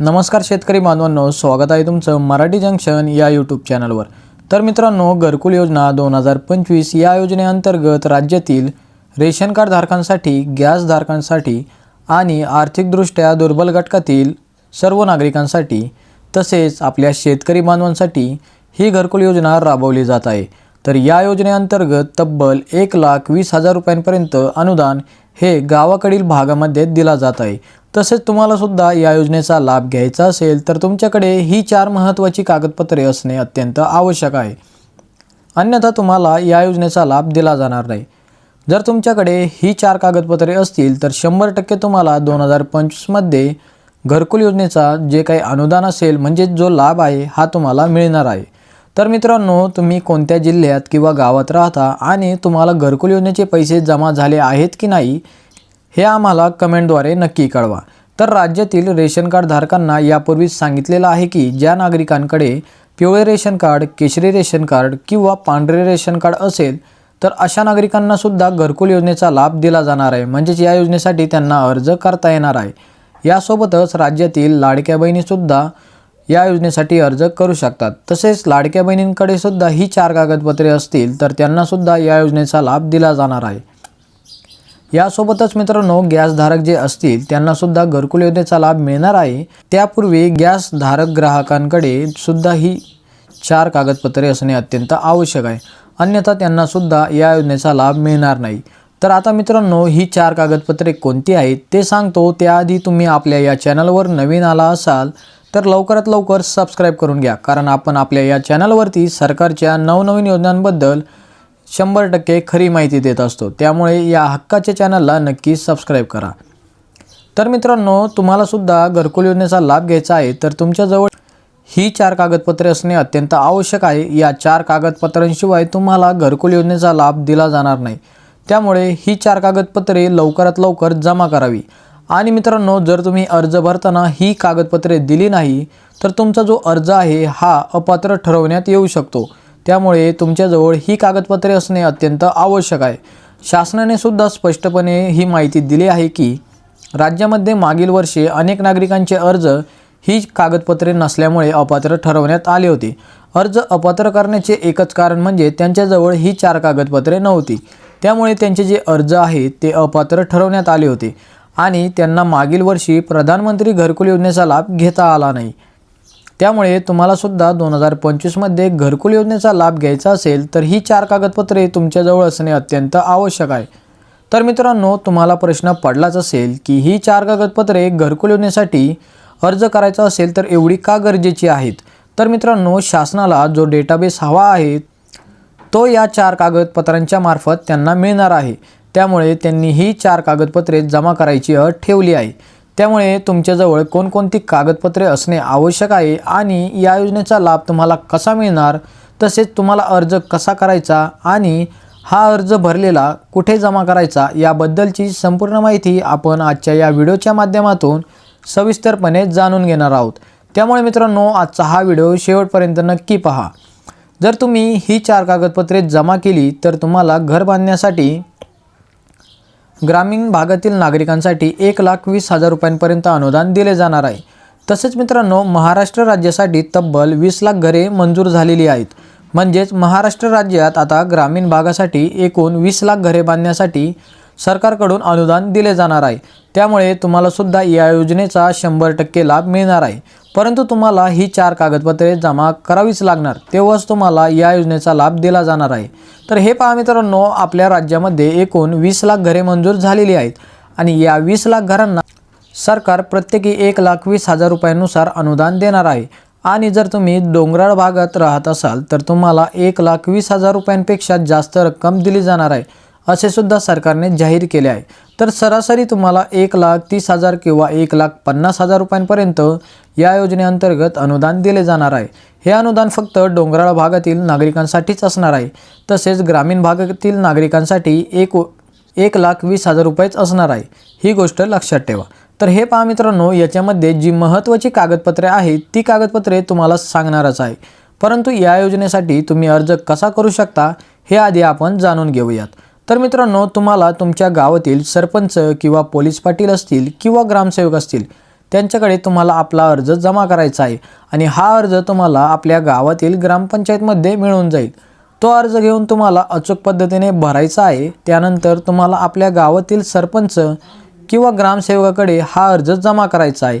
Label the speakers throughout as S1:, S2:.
S1: नमस्कार शेतकरी बांधवांनो स्वागत आहे तुमचं मराठी जंक्शन या यूट्यूब चॅनलवर तर मित्रांनो घरकुल योजना दोन हजार पंचवीस या योजनेअंतर्गत राज्यातील रेशन कार्ड धारकांसाठी गॅस धारकांसाठी आणि आर्थिकदृष्ट्या दुर्बल घटकातील सर्व नागरिकांसाठी तसेच आपल्या शेतकरी बांधवांसाठी ही घरकुल योजना राबवली जात आहे. तर या योजनेअंतर्गत तब्बल एक लाख वीस हजार रुपयांपर्यंत अनुदान हे गावाकडील भागामध्ये दिला जात आहे. तसेच तुम्हाला सुद्धा या योजनेचा लाभ घ्यायचा असेल तर तुमच्याकडे ही चार महत्त्वाची कागदपत्रे असणे अत्यंत आवश्यक आहे. अन्यथा तुम्हाला या योजनेचा लाभ दिला जाणार नाही. जर तुमच्याकडे ही चार कागदपत्रे असतील तर शंभर टक्के तुम्हाला दोन हजार पंचवीसमध्ये घरकुल योजनेचा जे काही अनुदान असेल म्हणजे जो लाभ आहे हा तुम्हाला मिळणार आहे. तर मित्रांनो तुम्ही कोणत्या जिल्ह्यात किंवा गावात राहता आणि तुम्हाला घरकुल योजनेचे पैसे जमा झाले आहेत की नाही हे आम्हाला कमेंटद्वारे नक्की कळवा. तर राज्यातील रेशन कार्ड धारकांना यापूर्वीच सांगितलेलं आहे की ज्या नागरिकांकडे पिवळे रेशन कार्ड केशरी रेशन कार्ड किंवा पांढरे रेशन कार्ड असेल तर अशा नागरिकांना सुद्धा घरकुल योजनेचा लाभ दिला जाणार आहे. म्हणजेच या योजनेसाठी त्यांना अर्ज करता येणार आहे. यासोबतच राज्यातील लाडक्या बहिणीसुद्धा या योजनेसाठी अर्ज करू शकतात. तसेच लाडक्या बहिणींकडे सुद्धा ही चार कागदपत्रे असतील तर त्यांनासुद्धा या योजनेचा लाभ दिला जाणार आहे. यासोबतच मित्रांनो गॅसधारक जे असतील त्यांनासुद्धा घरकुल योजनेचा लाभ मिळणार आहे. त्यापूर्वी गॅसधारक ग्राहकांकडे सुद्धा ही चार कागदपत्रे असणे अत्यंत आवश्यक आहे. अन्यथा त्यांनासुद्धा या योजनेचा लाभ मिळणार नाही. तर आता मित्रांनो ही चार कागदपत्रे कोणती आहेत ते सांगतो. त्याआधी तुम्ही आपल्या या चॅनलवर नवीन आला असाल तर लवकरात लवकर सबस्क्राईब करून घ्या. कारण आपण आपल्या या चॅनलवरती सरकारच्या नवनवीन योजनांबद्दल शंभर टक्के खरी माहिती देत असतो. त्यामुळे या हक्काच्या चॅनलला नक्की सबस्क्राईब करा. तर मित्रांनो तुम्हालासुद्धा घरकुल योजनेचा लाभ घ्यायचा आहे तर तुमच्याजवळ ही चार कागदपत्रे असणे अत्यंत आवश्यक आहे. या चार कागदपत्रांशिवाय तुम्हाला घरकुल योजनेचा लाभ दिला जाणार नाही. त्यामुळे ही चार कागदपत्रे लवकरात लवकर जमा करावी. आणि मित्रांनो जर तुम्ही अर्ज भरताना ही कागदपत्रे दिली नाही तर तुमचा जो अर्ज आहे हा अपात्र ठरवण्यात येऊ शकतो. त्यामुळे तुमच्याजवळ ही कागदपत्रे असणे अत्यंत आवश्यक आहे. शासनाने सुद्धा स्पष्टपणे ही माहिती दिली आहे की राज्यामध्ये मागील वर्षी अनेक नागरिकांचे अर्ज ही कागदपत्रे नसल्यामुळे अपात्र ठरवण्यात आले होते. अर्ज अपात्र करण्याचे एकच कारण म्हणजे त्यांच्याजवळ ही चार कागदपत्रे नव्हती. त्यामुळे त्यांचे जे अर्ज आहे ते अपात्र ठरवण्यात आले होते. आणि त्यांना मागील वर्षी प्रधानमंत्री घरकुल योजनेचा लाभ घेता आला नाही. त्यामुळे तुम्हालासुद्धा दोन हजार पंचवीसमध्ये घरकुल योजनेचा लाभ घ्यायचा असेल तर ही चार कागदपत्रे तुमच्याजवळ असणे अत्यंत आवश्यक आहे. तर मित्रांनो तुम्हाला प्रश्न पडलाच असेल की ही चार कागदपत्रे घरकुल योजनेसाठी अर्ज करायचा असेल तर एवढी का गरजेची आहेत? तर मित्रांनो शासनाला जो डेटाबेस हवा आहे तो या चार कागदपत्रांच्या मार्फत त्यांना मिळणार आहे. त्यामुळे त्यांनी ही चार कागदपत्रे जमा करायची अट ठेवली आहे. त्यामुळे तुमच्याजवळ कोणकोणती कागदपत्रे असणे आवश्यक आहे आणि या योजनेचा लाभ तुम्हाला कसा मिळणार तसेच तुम्हाला अर्ज कसा करायचा आणि हा अर्ज भरलेला कुठे जमा करायचा याबद्दलची संपूर्ण माहिती आपण आजच्या या व्हिडिओच्या माध्यमातून सविस्तरपणे जाणून घेणार आहोत. त्यामुळे मित्रांनो आजचा हा व्हिडिओ शेवटपर्यंत नक्की पहा. जर तुम्ही ही चार कागदपत्रे जमा केली तर तुम्हाला घर बांधण्यासाठी ग्रामीण भागातील नागरिकांसाठी एक लाख वीस हजार रुपयांपर्यंत अनुदान दिले जाणार आहे. तसेच मित्रांनो महाराष्ट्र राज्यासाठी तब्बल वीस लाख घरे मंजूर झालेली आहेत. म्हणजेच महाराष्ट्र राज्यात आता ग्रामीण भागासाठी एकूण वीस लाख घरे बांधण्यासाठी सरकारकडून अनुदान दिले जाणार आहे. त्यामुळे तुम्हाला सुद्धा या योजनेचा शंभर टक्के लाभ मिळणार आहे. परंतु तुम्हाला ही चार कागदपत्रे जमा करावीच लागणार. तेव्हाच तुम्हाला या योजनेचा लाभ दिला जाणार आहे. तर हे पहा मित्रांनो आपल्या राज्यामध्ये एकूण वीस लाख घरे मंजूर झालेली आहेत आणि या वीस लाख घरांना सरकार प्रत्येकी एक लाख वीस हजार रुपयांनुसार अनुदान देणार आहे. आणि जर तुम्ही डोंगराळ भागात राहत असाल तर तुम्हाला एक लाख वीस हजार रुपयांपेक्षा जास्त रक्कम दिली जाणार आहे. असे सुद्धा सरकारने जाहीर केले आहे. तर सरासरी तुम्हाला एक लाख तीस हजार किंवा एक लाख पन्नास हजार रुपयांपर्यंत या योजनेअंतर्गत अनुदान दिले जाणार आहे. हे अनुदान फक्त डोंगराळ भागातील नागरिकांसाठीच असणार आहे. तसेच ग्रामीण भागातील नागरिकांसाठी एक एक लाख वीस हजार रुपयेच असणार आहे. ही गोष्ट लक्षात ठेवा. तर हे पहा मित्रांनो याच्यामध्ये जी महत्त्वाची कागदपत्रे आहेत ती कागदपत्रे तुम्हाला सांगणारच आहे. परंतु या योजनेसाठी तुम्ही अर्ज कसा करू शकता हे आधी आपण जाणून घेऊयात. तर मित्रांनो तुम्हाला तुमच्या गावातील सरपंच किंवा पोलीस पाटील असतील किंवा ग्रामसेवक असतील त्यांच्याकडे तुम्हाला आपला अर्ज जमा करायचा आहे आणि हा अर्ज तुम्हाला आपल्या गावातील ग्रामपंचायतमध्ये मिळून जाईल. तो अर्ज घेऊन तुम्हाला अचूक पद्धतीने भरायचा आहे. त्यानंतर तुम्हाला आपल्या गावातील सरपंच किंवा ग्रामसेवकाकडे हा अर्ज जमा करायचा आहे.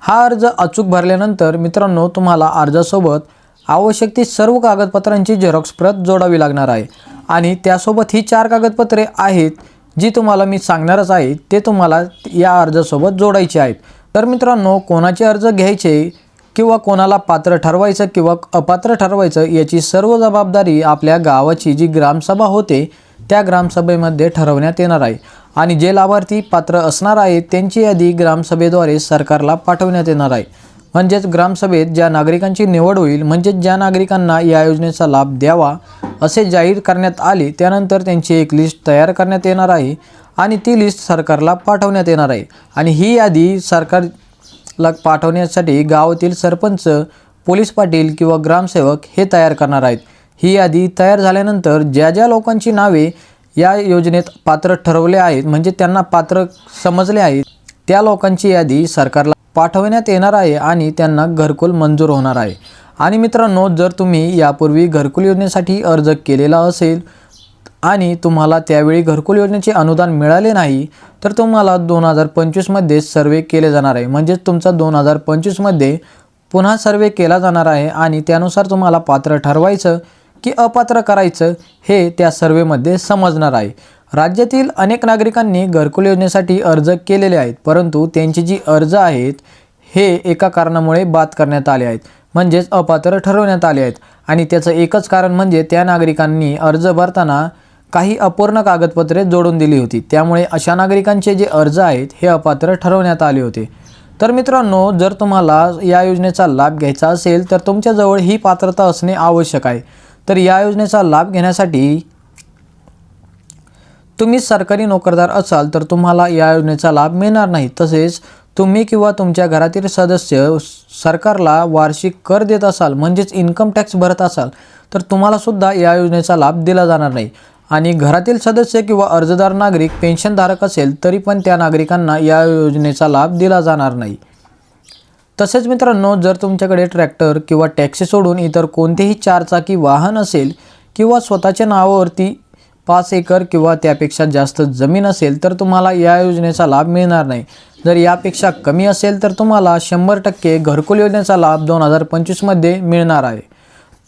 S1: हा अर्ज अचूक भरल्यानंतर मित्रांनो तुम्हाला अर्जासोबत आवश्यक ती सर्व कागदपत्रांची झेरॉक्स प्रत जोडावी लागणार आहे. आणि त्यासोबत ही चार कागदपत्रे आहेत जी तुम्हाला मी सांगणारच आहे ते तुम्हाला या अर्जासोबत जोडायचे आहेत. तर मित्रांनो कोणाचे अर्ज घ्यायचे किंवा कोणाला पात्र ठरवायचं किंवा अपात्र ठरवायचं याची सर्व जबाबदारी आपल्या गावाची जी ग्रामसभा होते त्या ग्रामसभेमध्ये ठरवण्यात येणार आहे. आणि जे लाभार्थी पात्र असणार आहेत त्यांची यादी ग्रामसभेद्वारे सरकारला पाठवण्यात येणार आहे. म्हणजेच ग्रामसभेत ज्या नागरिकांची निवड होईल म्हणजेच ज्या नागरिकांना या योजनेचा लाभ द्यावा असे जाहीर करण्यात आले त्यानंतर त्यांची एक लिस्ट तयार करण्यात येणार आहे आणि ती लिस्ट सरकारला पाठवण्यात येणार आहे. आणि ही यादी सरकारला पाठवण्यासाठी गावातील सरपंच पोलीस पाटील किंवा ग्रामसेवक हे तयार करणार आहेत. ही यादी तयार झाल्यानंतर ज्या ज्या लोकांची नावे या योजनेत पात्र ठरवले आहेत म्हणजे त्यांना पात्र समजले आहेत त्या लोकांची यादी सरकारला पाठवण्यात येणार आहे आणि त्यांना घरकुल मंजूर होणार आहे. आणि मित्रांनो जर तुम्ही यापूर्वी घरकुल योजनेसाठी अर्ज केलेला असेल आणि तुम्हाला त्यावेळी घरकुल योजनेचे अनुदान मिळाले नाही तर तुम्हाला दोन हजार पंचवीसमध्ये सर्वे केले जाणार आहे. म्हणजेच तुमचा दोन हजार पंचवीसमध्ये पुन्हा सर्वे केला जाणार आहे आणि त्यानुसार तुम्हाला पात्र ठरवायचं की अपात्र करायचं हे त्या सर्वेमध्ये समजणार आहे. राज्यातील अनेक नागरिकांनी घरकुल योजनेसाठी अर्ज केलेले आहेत परंतु त्यांची जी अर्ज आहेत हे एका कारणामुळे बाद करण्यात आले आहेत. म्हणजेच अपात्र ठरवण्यात आले आहेत. आणि त्याचं एकच कारण म्हणजे त्या नागरिकांनी अर्ज भरताना काही अपूर्ण कागदपत्रे जोडून दिली होती. त्यामुळे अशा नागरिकांचे जे अर्ज आहेत हे अपात्र ठरवण्यात आले होते. तर मित्रांनो जर तुम्हाला या योजनेचा लाभ घ्यायचा असेल तर तुमच्याजवळ ही पात्रता असणे आवश्यक आहे. तर या योजनेचा लाभ घेण्यासाठी तुम्ही सरकारी नोकरदार असाल तर तुम्हाला या योजनेचा लाभ मिळणार नाही. तसेच तुम्ही किंवा तुमच्या घरातील सदस्य सरकारला वार्षिक कर देत असाल म्हणजेच इन्कम टॅक्स भरत असाल तर तुम्हालासुद्धा या योजनेचा लाभ दिला जाणार नाही. आणि घरातील सदस्य किंवा अर्जदार नागरिक पेन्शनधारक असेल तरी पण त्या नागरिकांना या योजनेचा लाभ दिला जाणार नाही. तसेच मित्रांनो जर तुमच्याकडे ट्रॅक्टर किंवा टॅक्सी सोडून इतर कोणतेही चारचाकी वाहन असेल किंवा स्वतःच्या नावावरती पाच एकर किंवा त्यापेक्षा जास्त जमीन असेल तर तुम्हाला या योजनेचा लाभ मिळणार नाही. जर यापेक्षा कमी असेल तर तुम्हाला शंभर टक्के घरकुल योजनेचा लाभ दोन हजार पंचवीसमध्ये मिळणार आहे.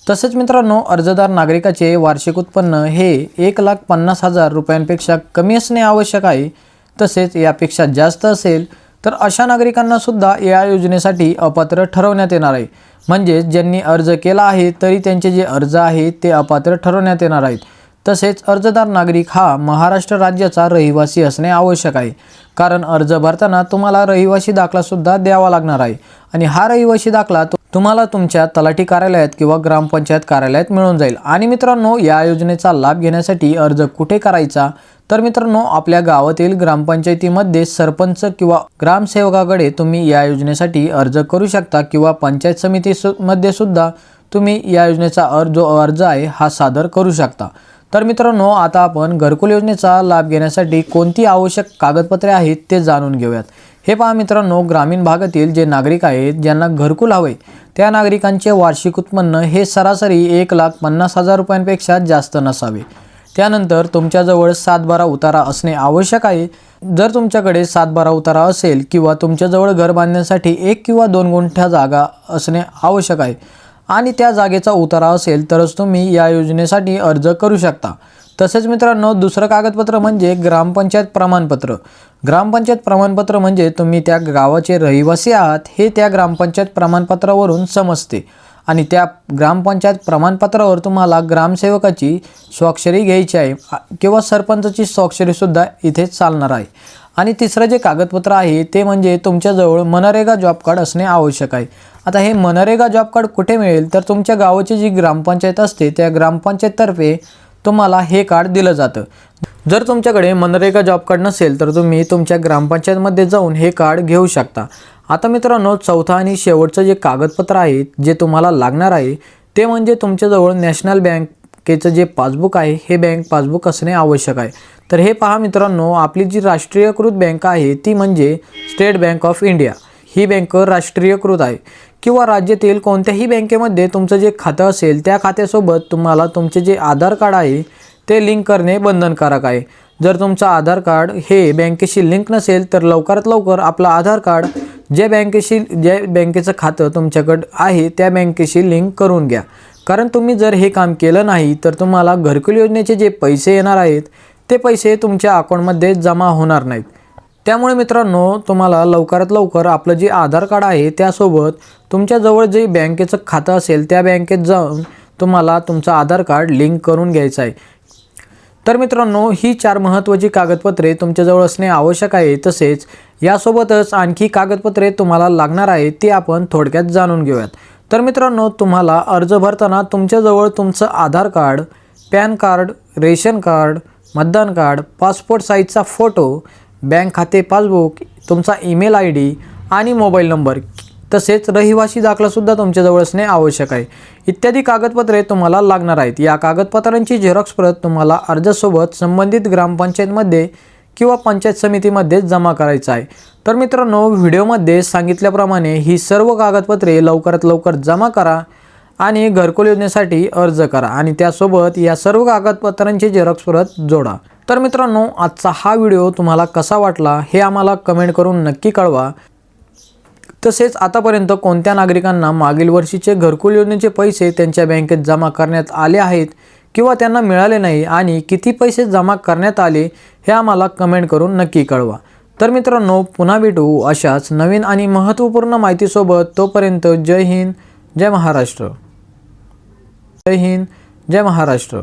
S1: तसेच मित्रांनो अर्जदार नागरिकाचे वार्षिक उत्पन्न हे एक लाख पन्नास हजार रुपयांपेक्षा कमी असणे आवश्यक आहे. तसेच यापेक्षा जास्त असेल तर अशा नागरिकांनासुद्धा या योजनेसाठी अपात्र ठरवण्यात येणार आहे. म्हणजेच ज्यांनी अर्ज केला आहे तरी त्यांचे जे अर्ज आहे ते अपात्र ठरवण्यात येणार आहेत. तसेच अर्जदार नागरिक हा महाराष्ट्र राज्याचा रहिवासी असणे आवश्यक आहे. कारण अर्ज भरताना तुम्हाला रहिवासी दाखलासुद्धा द्यावा लागणार आहे. आणि हा रहिवासी दाखला तुम्हाला तुमच्या तलाठी कार्यालयात किंवा ग्रामपंचायत कार्यालयात मिळून जाईल. आणि मित्रांनो या योजनेचा लाभ घेण्यासाठी अर्ज कुठे करायचा? तर मित्रांनो आपल्या गावातील ग्रामपंचायतीमध्ये सरपंच किंवा ग्रामसेवकाकडे तुम्ही या योजनेसाठी अर्ज करू शकता किंवा पंचायत समिती मध्ये सुद्धा तुम्ही या योजनेचा अर्ज जो अर्ज आहे हा सादर करू शकता. तर मित्रांनो आता आपण घरकुल योजनेचा लाभ घेण्यासाठी कोणती आवश्यक कागदपत्रे आहेत ते जाणून घेऊयात. हे पहा मित्रांनो ग्रामीण भागातील जे नागरिक आहेत ज्यांना घरकुल हवे त्या नागरिकांचे वार्षिक उत्पन्न हे सरासरी एक लाख पन्नास हजार रुपयांपेक्षा जास्त नसावे. त्यानंतर तुमच्याजवळ सातबारा उतारा असणे आवश्यक आहे. जर तुमच्याकडे सातबारा उतारा असेल किंवा तुमच्याजवळ घर बांधण्यासाठी एक किंवा दोन गुंठ्या जागा असणे आवश्यक आहे आणि त्या जागेचा उतारा असेल तरच तुम्ही या योजनेसाठी अर्ज करू शकता. तसेच मित्रांनो दुसरं कागदपत्र म्हणजे ग्रामपंचायत प्रमाणपत्र. ग्रामपंचायत प्रमाणपत्र म्हणजे तुम्ही त्या गावाचे रहिवासी आहात हे त्या ग्रामपंचायत प्रमाणपत्रावरून समजते. आणि त्या ग्रामपंचायत प्रमाणपत्रावर तुम्हाला ग्रामसेवकाची स्वाक्षरी घ्यायची आहे किंवा सरपंचाची स्वाक्षरीसुद्धा इथे चालणार आहे. आणि तिसरं जे कागदपत्र आहे ते म्हणजे तुमच्याजवळ मनरेगा जॉब कार्ड असणे आवश्यक आहे. आता हे मनरेगा जॉब कार्ड कुठे मिळेल? तर तुमच्या गावाची जी ग्रामपंचायत असते त्या ग्रामपंचायततर्फे तुम्हाला हे कार्ड दिलं जातं. जर तुमच्याकडे मनरेगा जॉब कार्ड नसेल तर तुम्ही तुमच्या ग्रामपंचायतमध्ये जाऊन हे कार्ड घेऊ शकता. आता मित्रांनो चौथा आणि शेवटचं जे कागदपत्र आहे जे तुम्हाला लागणार आहे ते म्हणजे तुमच्याजवळ नॅशनल बँक बँकेचं जे पासबुक आहे हे बँक पासबुक असणे आवश्यक आहे. तर हे पहा मित्रांनो आपली जी राष्ट्रीयकृत बँक आहे ती म्हणजे स्टेट बँक ऑफ इंडिया. ही बँक राष्ट्रीयकृत आहे. किंवा राज्यातील कोणत्याही बँकेमध्ये तुमचं जे खातं असेल त्या खात्यासोबत तुम्हाला तुमचे जे आधार कार्ड आहे ते लिंक करणे बंधनकारक आहे. जर तुमचं आधार कार्ड हे बँकेशी लिंक नसेल तर लवकरात लवकर आपलं आधार कार्ड ज्या बँकेशी ज्या बँकेचं खातं तुमच्याकडं आहे त्या बँकेशी लिंक करून घ्या. कारण तुम्ही जर हे काम केलं नाही तर तुम्हाला घरकुल योजनेचे जे पैसे येणार आहेत ते पैसे तुमच्या अकाउंटमध्ये जमा होणार नाहीत. त्यामुळे मित्रांनो तुम्हाला लवकरात लवकर आपलं जे आधार कार्ड आहे त्यासोबत तुमच्याजवळ जे बँकेचं खातं असेल त्या बँकेत जाऊन तुम्हाला तुमचं आधार कार्ड लिंक करून घ्यायचं आहे. तर मित्रांनो ही चार महत्त्वाची कागदपत्रे तुमच्याजवळ असणे आवश्यक आहे. तसेच यासोबतच आणखी कागदपत्रे तुम्हाला लागणार आहेत ती आपण थोडक्यात जाणून घेऊयात. तर मित्रांनो तुम्हाला अर्ज भरताना तुमच्याजवळ तुमचं Aadhaar card PAN card ration card मतदान कार्ड पासपोर्ट साईजचा फोटो बँक खाते पासबुक तुमचा ईमेल आय डी आणि मोबाईल नंबर तसेच रहिवासी दाखलासुद्धा तुमच्याजवळ असणे आवश्यक आहे. इत्यादी कागदपत्रे तुम्हाला लागणार आहेत. या कागदपत्रांची झेरॉक्स प्रत तुम्हाला अर्जासोबत संबंधित ग्रामपंचायतमध्ये किंवा पंचायत समितीमध्ये जमा करायचं आहे. तर मित्रांनो व्हिडिओमध्ये सांगितल्याप्रमाणे ही सर्व कागदपत्रे लवकरात लवकर जमा करा आणि घरकुल योजनेसाठी अर्ज करा आणि त्यासोबत या सर्व कागदपत्रांची झेरॉक्स परत जोडा. तर मित्रांनो आजचा हा व्हिडिओ तुम्हाला कसा वाटला हे आम्हाला कमेंट करून नक्की कळवा. तसेच आतापर्यंत कोणत्या नागरिकांना मागील वर्षीचे घरकुल योजनेचे पैसे त्यांच्या बँकेत जमा करण्यात आले आहेत किंवा त्यांना मिळाले नाही आणि किती पैसे जमा करण्यात आले हे आम्हाला कमेंट करून नक्की कळवा. तर मित्रांनो पुन्हा भेटू अशाच नवीन आणि महत्त्वपूर्ण माहितीसोबत. तोपर्यंत जय हिंद जय महाराष्ट्र. जय हिंद जय महाराष्ट्र.